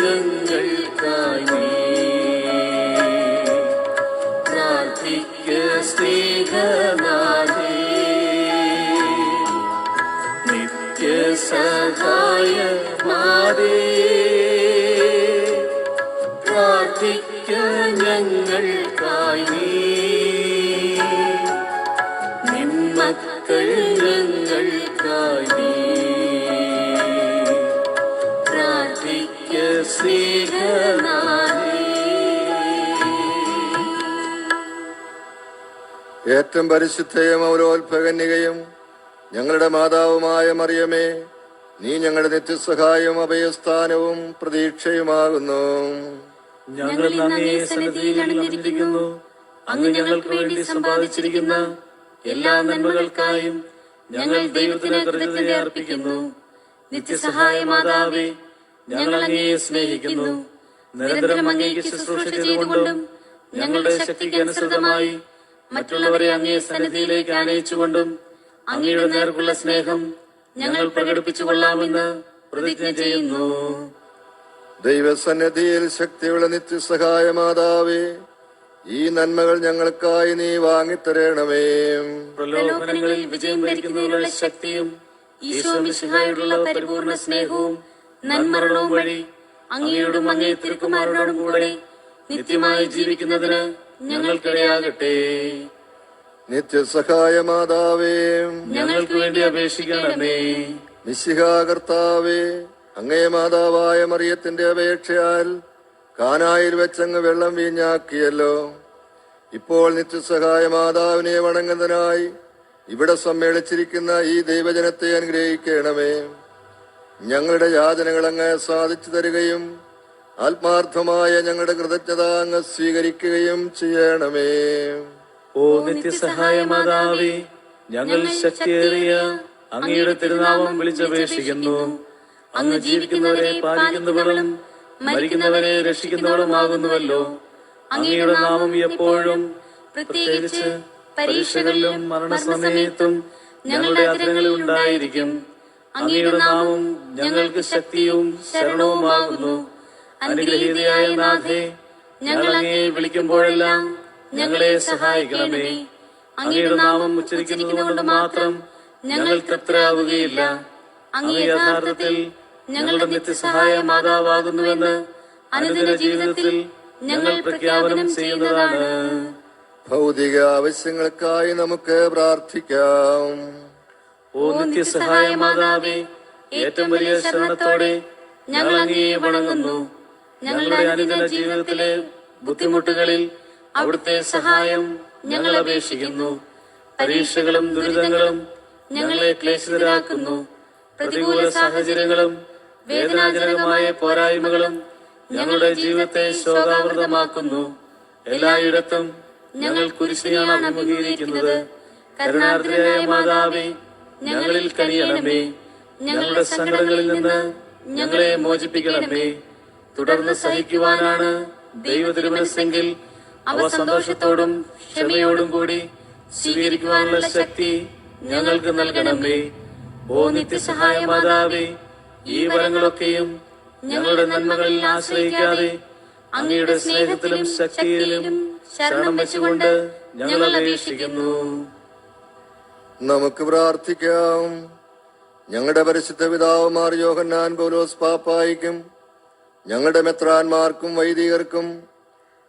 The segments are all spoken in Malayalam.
ഞങ്ങൾക്കായി പ്രാർത്ഥിക്ക സ്നേഹനാഥേ നിത്യസഹായമാരേ പ്രാർത്ഥിക്ക ഞങ്ങൾക്കായി നീ. നിന്മക്കൾ ഞങ്ങൾക്കായി ഏറ്റവും പരിശുദ്ധയും അവരോത്ഭകന്യകയും ഞങ്ങളുടെ മാതാവുമായ മറിയമേ നീ ഞങ്ങളുടെ നിത്യസഹായവും അഭയസ്ഥാനവും പ്രതീക്ഷയുമാകുന്നു. ഞങ്ങൾ നന്ദിയെ സന്നിധിയിൽ അണിഞ്ഞിരിക്കുന്നു. അങ്ങ് ഞങ്ങൾക്ക് വേണ്ടി സമ്പാദിച്ചിരിക്കുന്ന എല്ലാ നന്മകൾക്കായും ഞങ്ങൾ ദൈവത്തിന് കൃതജ്ഞത അർപ്പിക്കുന്നു നിത്യസഹായ മാതാവേ ഞങ്ങൾ അങ്ങയെ സ്നേഹിക്കുന്നു. നിരന്തരം അങ്ങേക്ക് ശുശ്രൂഷ ചെയ്തുകൊണ്ടും ഞങ്ങളുടെ ശക്തിക്ക് അനുസൃതമായി മറ്റുള്ളവരെ അങ്ങേ സന്നിധിയിലേക്ക് ആനയിച്ചുകൊണ്ടും അങ്ങയുടെ നേർക്കുള്ള സ്നേഹം ഞങ്ങൾ പ്രകടിപ്പിച്ചു കൊള്ളാമെന്ന് പ്രതിജ്ഞ ചെയ്യുന്നു. ദൈവസന്നിധിയിൽ ശക്തിയുള്ള നിത്യസഹായ മാതാവേ ഈ നന്മകൾ ഞങ്ങൾക്കായി നീ വാങ്ങിത്തരണമേ. പ്രലോഭനങ്ങളിൽ വിജയം ലഭിക്കുന്നതിനുള്ള ശക്തിയും ഈശോ മിശിഹായുള്ള പരിപൂർണ സ്നേഹവും നന്മരണവും വഴി അങ്ങയോടും അങ്ങേ തിരുക്കുമാരനോടും കൂടെ നിത്യമായി ജീവിക്കുന്നതിന് ഞങ്ങൾക്കിടയാകട്ടെ. നിത്യസഹായ മാതാവേ ഞങ്ങൾക്ക് വേണ്ടി അപേക്ഷിക്കണമേ. നിശിഹാകർത്താവേ അങ്ങേ മാതാവായ മറിയത്തിന്റെ അപേക്ഷയാൽ കാനായിൽ വെച്ചങ്ങ് വെള്ളം വീഞ്ഞാക്കിയല്ലോ. ഇപ്പോൾ നിത്യസഹായ മാതാവിനെ വണങ്ങുന്നതിനായി ഇവിടെ സമ്മേളിച്ചിരിക്കുന്ന ഈ ദൈവജനത്തെ അനുഗ്രഹിക്കണമേ. ഞങ്ങളുടെ യാതനകൾ അങ്ങ് സാധിച്ചു തരികയും ആത്മാർത്ഥമായ ഞങ്ങളുടെ കൃതജ്ഞത അങ്ങ് സ്വീകരിക്കുകയും ചെയ്യണമേ. ഓ നിത്യസഹായ മാതാവേ ഞങ്ങൾ ശക്തിയേറിയ അങ്ങയുടെ തിരുനാമം വിളിച്ചപേക്ഷിക്കുന്നു. അങ്ങ് ജീവിക്കുന്നവരെ പാലിക്കുന്നവളും മരിക്കുന്നവരെ രക്ഷിക്കുന്നവളുമാകുന്നുവല്ലോ അങ്ങയുടെ നാമം എപ്പോഴും പ്രത്യേകിച്ച് പരീക്ഷകളിലും മരണസമയത്തും ഞങ്ങളുടെ അതിരങ്ങളിൽ ഉണ്ടായിരിക്കും. അങ്ങയുടെ നാമം ഞങ്ങൾക്ക് ശക്തിയും ശരണവുമാകുന്നു. അനുഗ്രഹീതയായ നാഥേ ഞങ്ങൾ അങ്ങയെ വിളിക്കുമ്പോഴെല്ലാം ഞങ്ങളെ സഹായിക്കണമേ. അങ്ങയുടെ നാമം ഉച്ചരിക്കുന്നതുകൊണ്ട് മാത്രം ഞങ്ങൾ തൃപ്തരാകുകയില്ല അങ്ങ് യഥാർത്ഥത്തിൽ ഞങ്ങളുടെ നിത്യസഹായ മാതാവാകുന്നുവെന്ന് അനുദിന ജീവിതത്തിൽ ഞങ്ങൾ പ്രഖ്യാപനം ചെയ്യുന്നതാണ്. ഭൗതിക ആവശ്യങ്ങൾക്കായി നമുക്ക് പ്രാർത്ഥിക്കാം. ഓ നിത്യസഹായ മാതാവേ ഏറ്റവും വലിയ ശരണത്തോടെ ഞങ്ങൾ അങ്ങയെ വണങ്ങുന്നു. ഞങ്ങളുടെ അനുദിന ജീവിതത്തിലെ ബുദ്ധിമുട്ടുകളിൽ അവിടുത്തെ സഹായം ഞങ്ങൾ അപേക്ഷിക്കുന്നു. പരീക്ഷകളും ദുരിതങ്ങളും ഞങ്ങളെ ക്ലേശിതരാക്കുന്നു. പ്രതികൂല സാഹചര്യങ്ങളും വേദനാജനകമായ പോരായ്മകളും ഞങ്ങളുടെ ജീവിതത്തെ ശോകാവൃതമാക്കുന്നു. എല്ലായിടത്തും ഞങ്ങൾ കുരിശിനെയാണ് അഭിമുഖീകരിക്കുന്നത്. കരുണാർദ്രയായ മാതാവേ ഞങ്ങളിൽ കനിയണമേ. ഞങ്ങളുടെ സങ്കടങ്ങളിൽ നിന്ന് ഞങ്ങളെ മോചിപ്പിക്കണമേ. തുടർന്ന് സഹിക്കുവാനാണ് ദൈവ അവ സന്തോഷത്തോടും ക്ഷമയോടും കൂടി സ്വീകരിക്കുവാനുള്ള ശക്തി ഞങ്ങൾക്ക് നൽകണമേ. ഓ നിത്യസഹായ മാതാവേ ഈ വരങ്ങളൊക്കെയും ഞങ്ങളുടെ നന്മകളിൽ ആശ്രയിക്കാതെ അങ്ങയുടെ സ്നേഹത്തിലും ശക്തിയിലും ശരണം വെച്ചുകൊണ്ട് ഞങ്ങൾ അപേക്ഷിക്കുന്നു. നമുക്ക് പ്രാർത്ഥിക്കാം. ഞങ്ങളുടെ പരിശുദ്ധ പിതാവുമാർ യോഹന്നാൻ പോലോസ് പാപ്പായിക്കും ഞങ്ങളുടെ മെത്രാന്മാർക്കും വൈദികർക്കും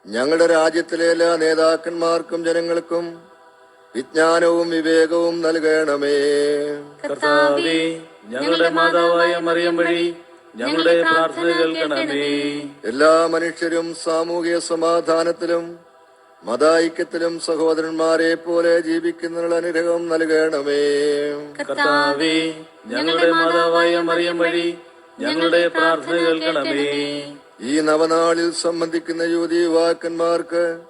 ഞങ്ങളുടെ രാജ്യത്തിലെ എല്ലാ നേതാക്കന്മാർക്കും ജനങ്ങൾക്കും വിജ്ഞാനവും വിവേകവും നൽകണമേ. കർത്താവേ ഞങ്ങളുടെ മാതാവായ മറിയം വഴി ഞങ്ങളുടെ പ്രാർത്ഥന കേൾക്കണമേ. എല്ലാ മനുഷ്യരും സാമൂഹിക സമാധാനത്തിലും മതായിക്യത്തിലും സഹോദരന്മാരെ പോലെ ജീവിക്കുന്നതിനുള്ള അനുഗ്രഹം നൽകണമേ. കർത്താവേ ഞങ്ങളുടെ മാതാവായ മറിയം വഴി ഞങ്ങളുടെ പ്രാർത്ഥന കേൾക്കണമേ. ഈ നവനാളിൽ സംബന്ധിക്കുന്ന യുവതി യുവാക്കന്മാർക്ക്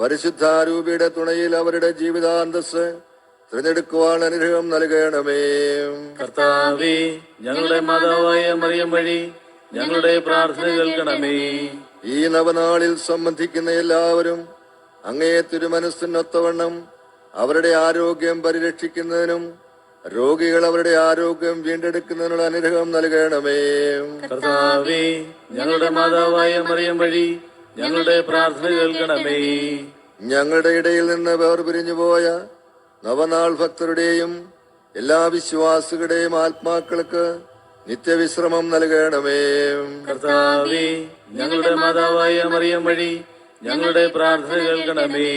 പരിശുദ്ധാരൂപിയുടെ തുണയിൽ അവരുടെ ജീവിതാന്തസ് തിരഞ്ഞെടുക്കുവാൻ അനുഗ്രഹം നൽകണമേ. കർത്താവേ ഞങ്ങളുടെ മാതാവായ മറിയം വഴി ഞങ്ങളുടെ പ്രാർത്ഥന കേൾക്കണമേ. ഈ നവനാളിൽ സംബന്ധിക്കുന്ന എല്ലാവരും അങ്ങേ തിരുമനസ്സിനൊത്തവണ്ണം അവരുടെ ആരോഗ്യം പരിരക്ഷിക്കുന്നതിനും രോഗികൾ അവരുടെ ആരോഗ്യം വീണ്ടെടുക്കുന്നതിനുള്ള അനുഗ്രഹം നൽകണമേ. കർത്താവേ ഞങ്ങളുടെ മാതാവായ മറിയം വഴി ഞങ്ങളുടെ പ്രാർത്ഥന കേൾക്കണമേ. ഞങ്ങളുടെ ഇടയിൽ നിന്ന് വേർ പിരിഞ്ഞുപോയ നവനാൾ ഭക്തരുടെയും എല്ലാ വിശ്വാസികളുടെയും ആത്മാക്കൾക്ക് നിത്യവിശ്രമം നൽകണമേ. കർത്താവേ ഞങ്ങളുടെ മാതാവായ മറിയം വഴി ഞങ്ങളുടെ പ്രാർത്ഥന കേൾക്കണമേ.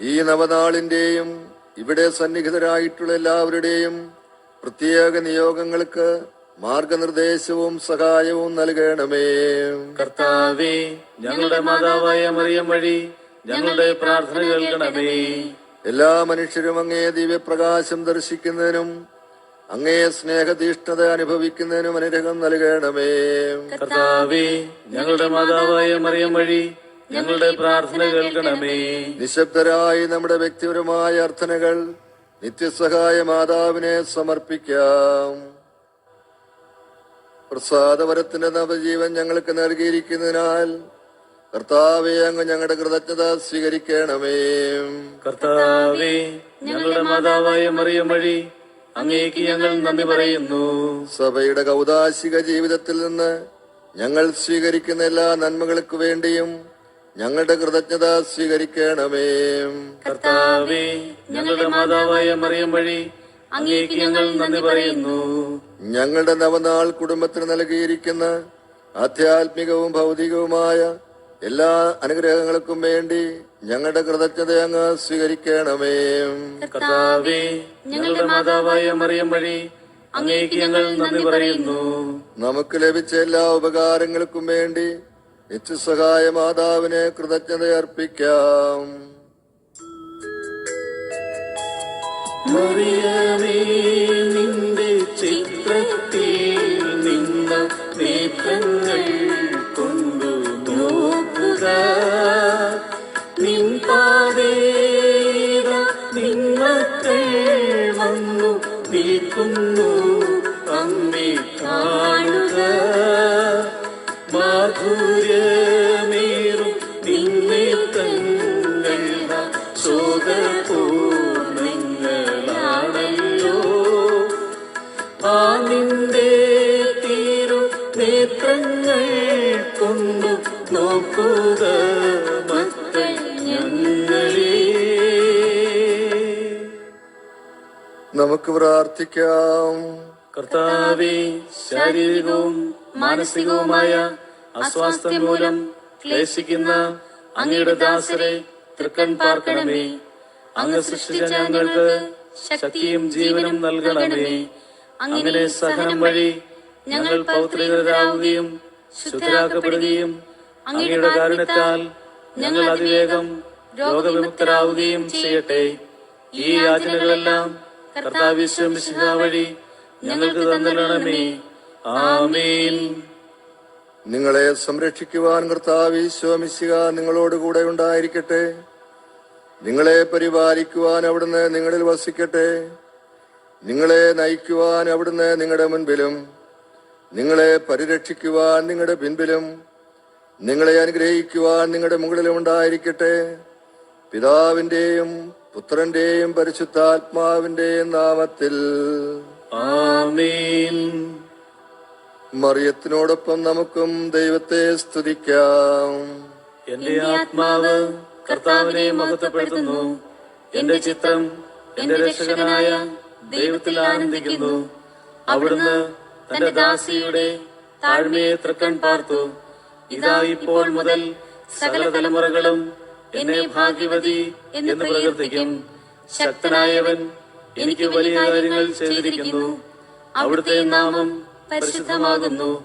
ഈ നവനാളിന്റെയും ഇവിടെ സന്നിഹിതരായിട്ടുള്ള എല്ലാവരുടെയും പ്രത്യേക നിയോഗങ്ങൾക്ക് മാർഗനിർദ്ദേശവും സഹായവും നൽകണമേ. കർത്താവേ ഞങ്ങളുടെ മാതാവായ മറിയം വഴി ഞങ്ങളുടെ പ്രാർത്ഥന കേൾക്കണമേ. എല്ലാ മനുഷ്യരും അങ്ങേ ദിവ്യപ്രകാശം ദർശിക്കുന്നതിനും അങ്ങേ സ്നേഹതീഷ്ണത അനുഭവിക്കുന്നതിനും അനുഗ്രഹം നൽകണമേ. കർത്താവേ ഞങ്ങളുടെ മാതാവായ മറിയം വഴി ഞങ്ങളുടെ പ്രാർത്ഥന കേൾക്കണമേ. നിശബ്ദരായി നമ്മുടെ വ്യക്തിപരമായ അർത്ഥനകൾ നിത്യസഹായ മാതാവിനെ സമർപ്പിക്കാം. പ്രസാദവരത്തിന്റെ നവജീവൻ ഞങ്ങൾക്ക് നൽകിയിരിക്കുന്നതിനാൽ കർത്താവെ അങ്ങ് ഞങ്ങളുടെ കൃതജ്ഞത സ്വീകരിക്കണമേ. കർത്താവേ ഞങ്ങളുടെ മാതാവായ മറിയം വഴി അങ്ങേക്ക് ഞങ്ങൾ നന്ദി പറയുന്നു. സഭയുടെ കൗതാശിക ജീവിതത്തിൽ നിന്ന് ഞങ്ങൾ സ്വീകരിക്കുന്ന എല്ലാ നന്മകൾക്ക് വേണ്ടിയും ഞങ്ങളുടെ കൃതജ്ഞത സ്വീകരിക്കണമേ. കർത്താവേ ഞങ്ങളുടെ മാതാവായ മറിയം വഴി അങ്ങേക്ക് ഞങ്ങൾ നന്ദി പറയുന്നു. ഞങ്ങളുടെ നവനാൾ കുടുംബത്തിന് നൽകിയിരിക്കുന്ന ആധ്യാത്മികവും ഭൗതികവുമായ എല്ലാ അനുഗ്രഹങ്ങൾക്കും വേണ്ടി ഞങ്ങളുടെ കൃതജ്ഞത അങ്ങ് സ്വീകരിക്കണമേ. കർത്താവേ ഞങ്ങളുടെ മാതാവായ മറിയം വഴി അങ്ങേക്ക് ഞങ്ങൾ നന്ദി പറയുന്നു. നമുക്ക് ലഭിച്ച എല്ലാ ഉപകാരങ്ങൾക്കും വേണ്ടി നിത്യസഹായ മാതാവിനെ കൃതജ്ഞത അർപ്പിക്കാം മറിയമേ നമുക്ക് പ്രാർത്ഥിക്കാം. കർത്താവെ ശാരീരികവും മാനസികവുമായ അസ്വാസ്ഥ്യം മൂലം ക്ലേശിക്കുന്ന അങ്ങയുടെ ദാസരെ തൃക്കൺ പാർക്കണമേ. അങ്ങ് സൃഷ്ടിച്ച ഞങ്ങൾക്ക് ശക്തിയും ജീവനും നൽകണമേ. അങ്ങനെ സഹനം വഴി ഞങ്ങൾ പൗത്രികരാവുകയും ശുദ്ധരാക്കപ്പെടുകയും അങ്ങയുടെ കാരണത്താൽ ഞങ്ങൾ അതിവേഗം രോഗവിമുക്തരാവുകയും ചെയ്യട്ടെ. ഈ യാചനകളെല്ലാം കർത്താവിശ്വമിശിഹ വഴി ഞങ്ങൾക്ക് തന്നിരണമേ. ആമേൻ. നിങ്ങളെ സംരക്ഷിക്കുവാൻ നിങ്ങളോട് കൂടെ ഉണ്ടായിരിക്കട്ടെ. നിങ്ങളെ പരിപാലിക്കുവാൻ അവിടുന്ന് നിങ്ങളിൽ വസിക്കട്ടെ. നിങ്ങളെ നയിക്കുവാൻ അവിടുന്ന് നിങ്ങളുടെ മുൻപിലും. നിങ്ങളെ പരിരക്ഷിക്കുവാൻ നിങ്ങളുടെ പിൻപിലും. നിങ്ങളെ അനുഗ്രഹിക്കുവാൻ നിങ്ങളുടെ മുകളിലും ഉണ്ടായിരിക്കട്ടെ. പിതാവിന്റെയും പുത്രന്റെയും പരിശുദ്ധാത്മാവിന്റെയും നാമത്തിൽ. ആമേൻ. മറിയത്തിനോടൊപ്പം നമുക്കും ദൈവത്തെ സ്തുതിക്കാം. എന്റെ ആത്മാവ് കർത്താവിനെ മഹത്വപ്പെടുത്തുന്നു. എന്റെ ചിത്രം എന്റെ രക്ഷകനായ ദൈവത്തിൽ ആനന്ദിക്കുന്നു. അവിടുന്ന് തന്റെ ദാസിയുടെ താഴ്മയെ തൃക്കൺ പാർത്തു. ഇതാ ഇപ്പോൾ മുതൽ സകല തലമുറകളും എന്നെ ഭാഗ്യവതി എന്ന് പ്രകീർത്തിക്കും. ശക്തനായവൻ എനിക്ക് വലിയ കാര്യങ്ങൾ ചെയ്തിരിക്കുന്നു. അവിടുത്തെ നാമം പരിശുദ്ധമാകുന്നു.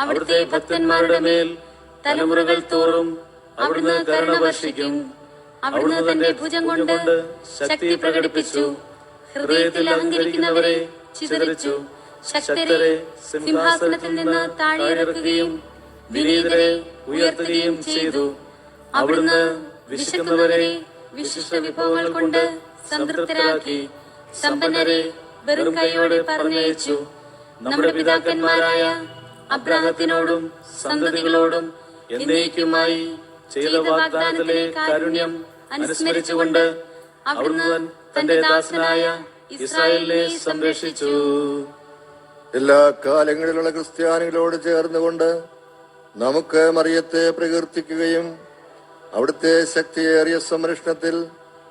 അവിടുത്തെ ഭക്തന്മാരുടെ മേൽ തലമുറകൾ തോറും അവിടുന്ന് കരുണ വർഷിക്കും. അവിടുന്ന് തന്റെ ഭുജം കൊണ്ട് ശക്തി പ്രകടിപ്പിച്ചു. ഹൃദയത്തിൽ അഹങ്കരിക്കുന്നവരെ ചിതറിച്ചു. ശക്തരെ സിംഹാസനത്തിൽ നിന്ന് താഴെ ഇറക്കുകയും വിനീതരെ ഉയർത്തുകയും ചെയ്തു. അവിടുന്ന് വിശക്കുന്നവരെ വിശിഷ്ട വിഭവങ്ങൾ കൊണ്ട് സംതൃപ്തരാക്കി. സമ്പന്നരെ വെറും കൈയോടെ പറഞ്ഞയച്ചു. നമ്മുടെ പിതാക്കന്മാരായ അബ്രാഹത്തിനോടും സന്തതികളോടും എന്നേക്കുമായി ചെയ്ത വാഗ്ദാനത്തിലെ കാരുണ്യം അനുസ്മരിച്ചുകൊണ്ട് അവിടുന്ന് തന്റെ ദാസനായ ഇസ്രായേലിനെ സംരക്ഷിച്ചു. എല്ലാ കാലങ്ങളിലുള്ള ക്രിസ്ത്യാനികളോട് ചേർന്നുകൊണ്ട് നമുക്ക് മറിയത്തെ പ്രകീർത്തിക്കുകയും അവിടുത്തെ ശക്തിയേറിയ സംരക്ഷണത്തിൽ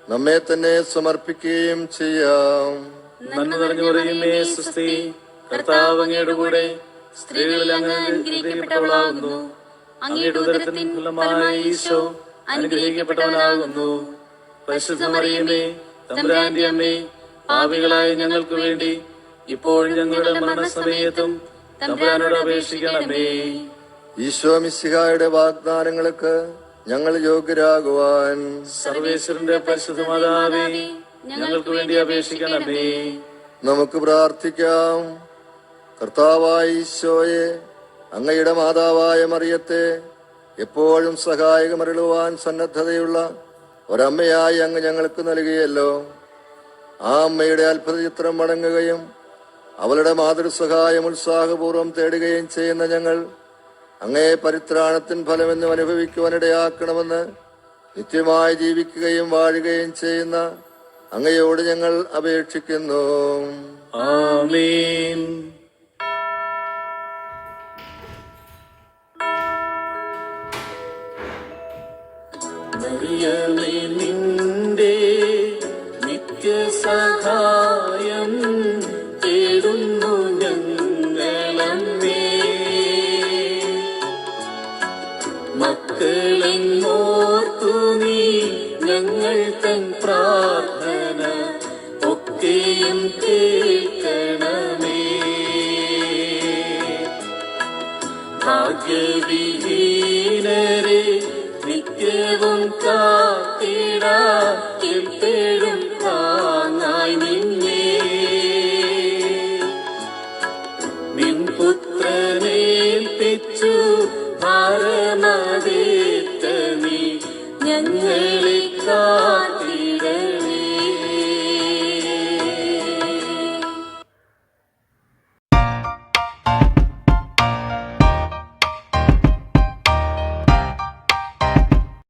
നമ്മെ തന്നെ സമർപ്പിക്കുകയും ചെയ്യാം. നന്മ നിറഞ്ഞു പറയുമേ സുസ്തി കർത്താവ് അങ്ങയുടെ കൂടെ സ്ത്രീകളിൽ അങ്ങ് അനുഗ്രഹിക്കപ്പെട്ടവളാകുന്നു. അങ്ങയുടെ ഉദരത്തിൻ ഫലമായ ഈശോ അനുഗ്രഹിക്കപ്പെട്ടവനാകുന്നു. പരിശുദ്ധ മറിയമേ തമ്പുരാന്റെ അമ്മേ പാപികളായ ഞങ്ങൾക്ക് വേണ്ടി ഇപ്പോഴും ഞങ്ങളുടെ മരണസമയത്തും തമ്പുരാനോട് അപേക്ഷിക്കണമേ. ഈശോ മിശിഹായുടെ വാഗ്ദാനങ്ങൾക്ക് ഞങ്ങൾ യോഗ്യരാകുവാൻ സർവേശ്വരന്റെ പരിശുദ്ധ മാതാവേ ഞങ്ങൾക്ക് വേണ്ടി അപേക്ഷിക്കണമേ നമുക്ക് പ്രാർത്ഥിക്കാം. കർത്താവായ ഈശോയെ അങ്ങയുടെ മാതാവായ മറിയത്തെ എപ്പോഴും സഹായകമറിളുവാൻ സന്നദ്ധതയുള്ള ഒരമ്മയായി അങ്ങ് ഞങ്ങൾക്ക് നൽകിയല്ലോ. ആ അമ്മയുടെ അത്ഭുത ചിത്രം വണങ്ങുകയും അവളുടെ മാതൃസഹായം ഉത്സാഹപൂർവം തേടുകയും ചെയ്യുന്ന ഞങ്ങൾ അങ്ങേ പരിത്രാണത്തിൻ ഫലമെന്നും അനുഭവിക്കുവാനിടയാക്കണമെന്ന് നിത്യമായി ജീവിക്കുകയും വാഴുകയും ചെയ്യുന്ന അങ്ങയോട് ഞങ്ങൾ അപേക്ഷിക്കുന്നു. ആമേൻ. good.